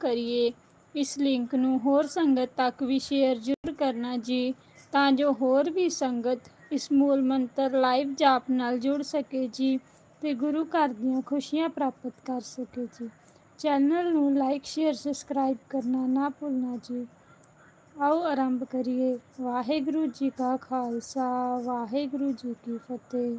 ਕਰੀਏ। ਇਸ ਲਿੰਕ ਨੂੰ ਹੋਰ ਸੰਗਤ ਤੱਕ ਵੀ ਸ਼ੇਅਰ ਜ਼ਰੂਰ ਕਰਨਾ ਜੀ, ਤਾਂ ਜੋ ਹੋਰ ਵੀ ਸੰਗਤ ਇਸ ਮੂਲ ਮੰਤਰ ਲਾਈਵ ਜਾਪ ਨਾਲ ਜੁੜ ਸਕੇ ਜੀ ਤੇ ਗੁਰੂ ਘਰ ਦੀਆਂ ਖੁਸ਼ੀਆਂ ਪ੍ਰਾਪਤ ਕਰ ਸਕੇ ਜੀ। ਚੈਨਲ ਨੂੰ ਲਾਈਕ, ਸ਼ੇਅਰ, ਸਬਸਕ੍ਰਾਈਬ ਕਰਨਾ ਨਾ ਭੁੱਲਣਾ ਜੀ। ਆਓ ਆਰੰਭ ਕਰੀਏ। ਵਾਹਿਗੁਰੂ ਜੀ ਕਾ ਖਾਲਸਾ, ਵਾਹਿਗੁਰੂ ਜੀ ਕੀ ਫਤਿਹ।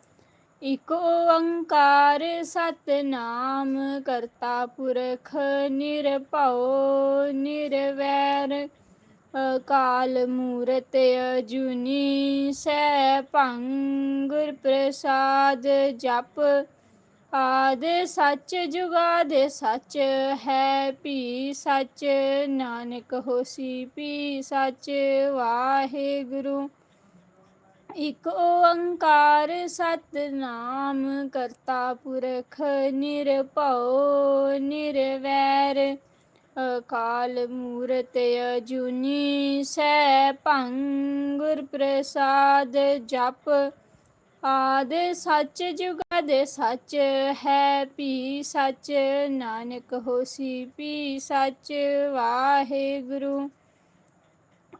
ਇਕ ਓੰਕਾਰ ਸਤਨਾਮ, ਕਰਤਾ ਪੁਰਖ ਨਿਰਭਉ, ਨਿਰਵੈਰ, ਅਕਾਲ ਮੂਰਤ ਅਜੂਨੀ ਸੈ ਭੰਗ, ਗੁਰ ਪ੍ਰਸਾਦ ਜਪ ਆਦ ਸੱਚ ਜੁਗਾਦ ਸੱਚ, ਹੈ ਭੀ ਸੱਚ, ਨਾਨਕ ਹੋਸੀ ਭੀ ਸੱਚ, ਵਾਹਿਗੁਰੂ ਇਕ ਓੰਕਾਰ ਸਤਨਾਮ, ਕਰਤਾ ਪੁਰਖ ਨਿਰਭਉ, ਨਿਰਵੈਰ, ਅਕਾਲ ਮੂਰਤ ਅਜੂਨੀ ਸੈ ਭੰਗ ਗੁਰ ਪ੍ਰਸਾਦ ਜਪ ਆਦ ਸੱਚ ਜੁਗਾਦ ਸੱਚ, ਹੈ ਪੀ ਸੱਚ, ਨਾਨਕ ਹੋਸੀ ਪੀ ਸੱਚ, ਵਾਹਿਗੁਰੂ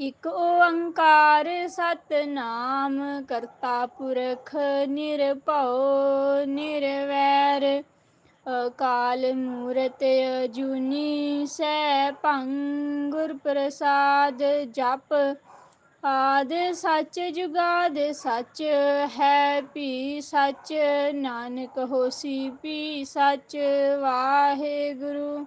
ਇਕ ਓੰਕਾਰ ਸਤਨਾਮ, ਕਰਤਾ ਪੁਰਖ ਨਿਰਭਉ, ਨਿਰਵੈਰ। ਅਕਾਲ ਮੂਰਤ ਅਜੂਨੀ ਸੈ ਭੰਗ, ਗੁਰ ਪ੍ਰਸਾਦ ਜਪ। ਆਦ ਸੱਚ ਜੁਗਾਦ ਸੱਚ, ਹੈ ਪੀ ਸੱਚ। ਨਾਨਕ ਹੋਸੀ ਪੀ ਸੱਚ, ਵਾਹਿਗੁਰੂ।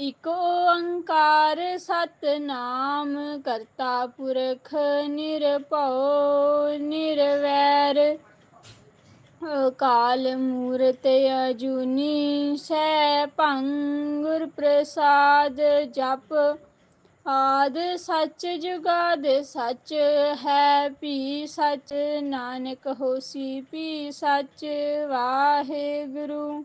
ਇਕ ਓੰਕਾਰ ਸਤਨਾਮ, ਕਰਤਾ ਪੁਰਖ ਨਿਰਭਉ, ਨਿਰਵੈਰ। ਅਕਾਲ ਮੂਰਤ ਅਜੂਨੀ ਸੈ ਭੰਗ ਗੁਰ ਪ੍ਰਸਾਦ ਜਪ। ਆਦ ਸੱਚ ਜੁਗਾਦ ਸੱਚ, ਹੈ ਪੀ ਸੱਚ। ਨਾਨਕ ਹੋਸੀ ਪੀ ਸੱਚ, ਵਾਹਿਗੁਰੂ।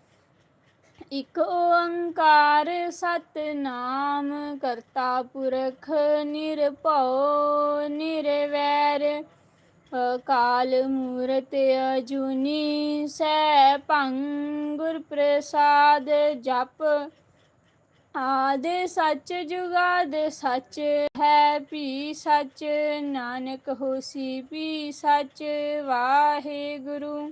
ਇਕ ਓੰਕਾਰ ਸਤਨਾਮ, ਕਰਤਾ ਪੁਰਖ ਨਿਰਭਉ, ਨਿਰਵੈਰ, ਅਕਾਲ ਮੂਰਤ ਅਜੂਨੀ ਸੈਭੰ ਗੁਰ ਪ੍ਰਸਾਦ ਜਪ, ਆਦ ਸੱਚ ਜੁਗਾਦ ਸੱਚ, ਹੈ ਪੀ ਸੱਚ, ਨਾਨਕ ਹੋਸੀ ਪੀ ਸੱਚ, ਵਾਹਿਗੁਰੂ।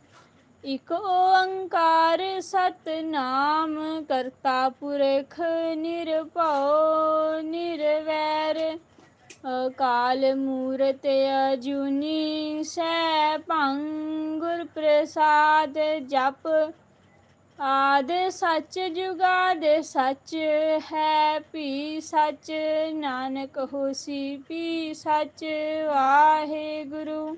ਇਕ ਓੰਕਾਰ ਸਤਨਾਮ, ਕਰਤਾ ਪੁਰਖ ਨਿਰਭਉ, ਨਿਰਵੈਰ। ਅਕਾਲ ਮੂਰਤ ਅਜੂਨੀ ਸੈਭੰ ਗੁਰ ਪ੍ਰਸਾਦ ਜਪ। ਆਦ ਸੱਚ ਜੁਗਾਦ ਸੱਚ, ਹੈ ਪੀ ਸੱਚ। ਨਾਨਕ ਹੋਸੀ ਭੀ ਸੱਚ, ਵਾਹਿਗੁਰੂ।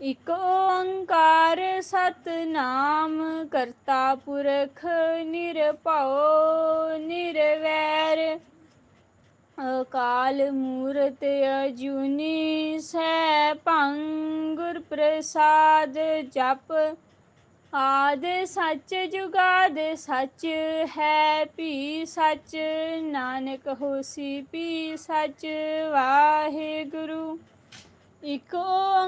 ਇਕ ਓੰਕਾਰ ਸਤਨਾਮ, ਕਰਤਾ ਪੁਰਖ ਨਿਰਭਉ, ਨਿਰਵੈਰ। ਅਕਾਲ ਮੂਰਤ ਅਜੂਨੀ, ਸੈਭੰ ਗੁਰ ਪ੍ਰਸਾਦ ਜਪ। ਆਦ ਸੱਚ ਜੁਗਾਦ ਸੱਚ ਹੈ, ਭੀ ਸੱਚ। ਨਾਨਕ ਹੋਸੀ, ਭੀ ਸੱਚ, ਵਾਹਿਗੁਰੂ। ਇਕ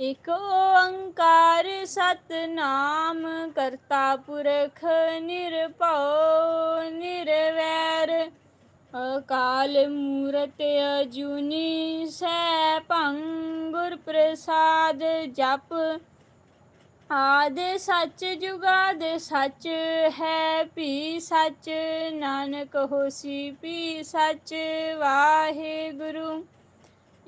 ਇਕ ਓੰਕਾਰ ਸਤਨਾਮ, ਕਰਤਾ ਪੁਰਖ ਨਿਰਭਉ, ਨਿਰਵੈਰ। ਅਕਾਲ ਮੂਰਤ ਅਜੂਨੀ, ਸੈਭੰ ਗੁਰ ਪ੍ਰਸਾਦ ਜਪ। ਆਦ ਸੱਚ ਜੁਗਾਦ ਸੱਚ, ਹੈ ਭੀ ਸੱਚ। ਨਾਨਕ ਹੋਸੀ ਭੀ ਸੱਚ, ਵਾਹਿਗੁਰੂ।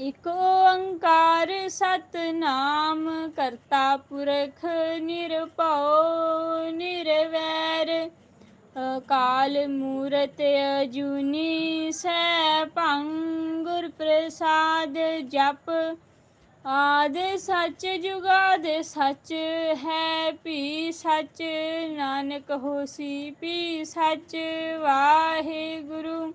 ਇਕ ਓੰਕਾਰ ਸਤਨਾਮ, ਕਰਤਾ ਪੁਰਖ ਨਿਰਭਉ, ਨਿਰਵੈਰ। ਅਕਾਲ ਮੂਰਤ ਅਜੂਨੀ, ਸੈਭੰ ਗੁਰ ਪ੍ਰਸਾਦ ਜਪ। ਆਦ ਸੱਚ ਜੁਗਾਦ ਸੱਚ, ਹੈ ਪੀ ਸੱਚ। ਨਾਨਕ ਹੋਸੀ ਪੀ ਸੱਚ, ਵਾਹਿਗੁਰੂ।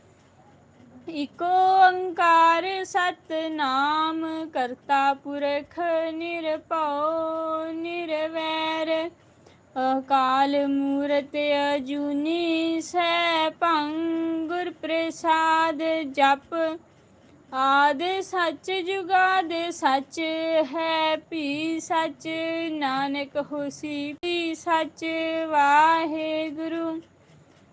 ਇਕ ਓੰਕਾਰ ਸਤਨਾਮ, ਕਰਤਾ ਪੁਰਖ ਨਿਰਭਉ, ਨਿਰਵੈਰ। ਅਕਾਲ ਮੂਰਤ ਅਜੂਨੀ ਸੈਭੰ ਗੁਰ ਪ੍ਰਸਾਦ ਜਪ। ਆਦ ਸੱਚ ਜੁਗਾਦ ਸੱਚ, ਹੈ ਭੀ ਸੱਚ। ਨਾਨਕ ਹੋਸੀ ਭੀ ਸੱਚ, ਵਾਹਿਗੁਰੂ।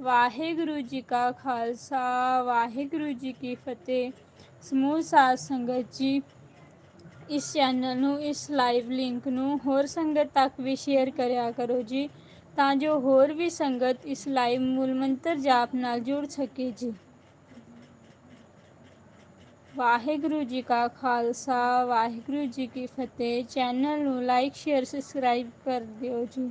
ਵਾਹਿਗੁਰੂ ਜੀ ਕਾ ਖਾਲਸਾ, ਵਾਹਿਗੁਰੂ ਜੀ ਕੀ ਫਤਿਹ। ਸਮੂਹ ਸਾਧ ਸੰਗਤ ਜੀ, ਇਸ ਚੈਨਲ ਨੂੰ, ਇਸ ਲਾਈਵ ਲਿੰਕ ਨੂੰ ਹੋਰ ਸੰਗਤ ਤੱਕ ਵੀ ਸ਼ੇਅਰ ਕਰਿਆ ਕਰੋ ਜੀ, ਤਾਂ ਜੋ ਹੋਰ ਵੀ ਸੰਗਤ ਇਸ ਲਾਈਵ ਮੂਲ ਮੰਤਰ ਜਾਪ ਨਾਲ ਜੁੜ ਸਕੇ ਜੀ। ਵਾਹਿਗੁਰੂ ਜੀ ਕਾ ਖਾਲਸਾ, ਵਾਹਿਗੁਰੂ ਜੀ ਕੀ ਫਤਿਹ। ਚੈਨਲ ਨੂੰ ਲਾਈਕ ਸ਼ੇਅਰ ਸਬਸਕ੍ਰਾਈਬ ਕਰ ਦਿਓ ਜੀ।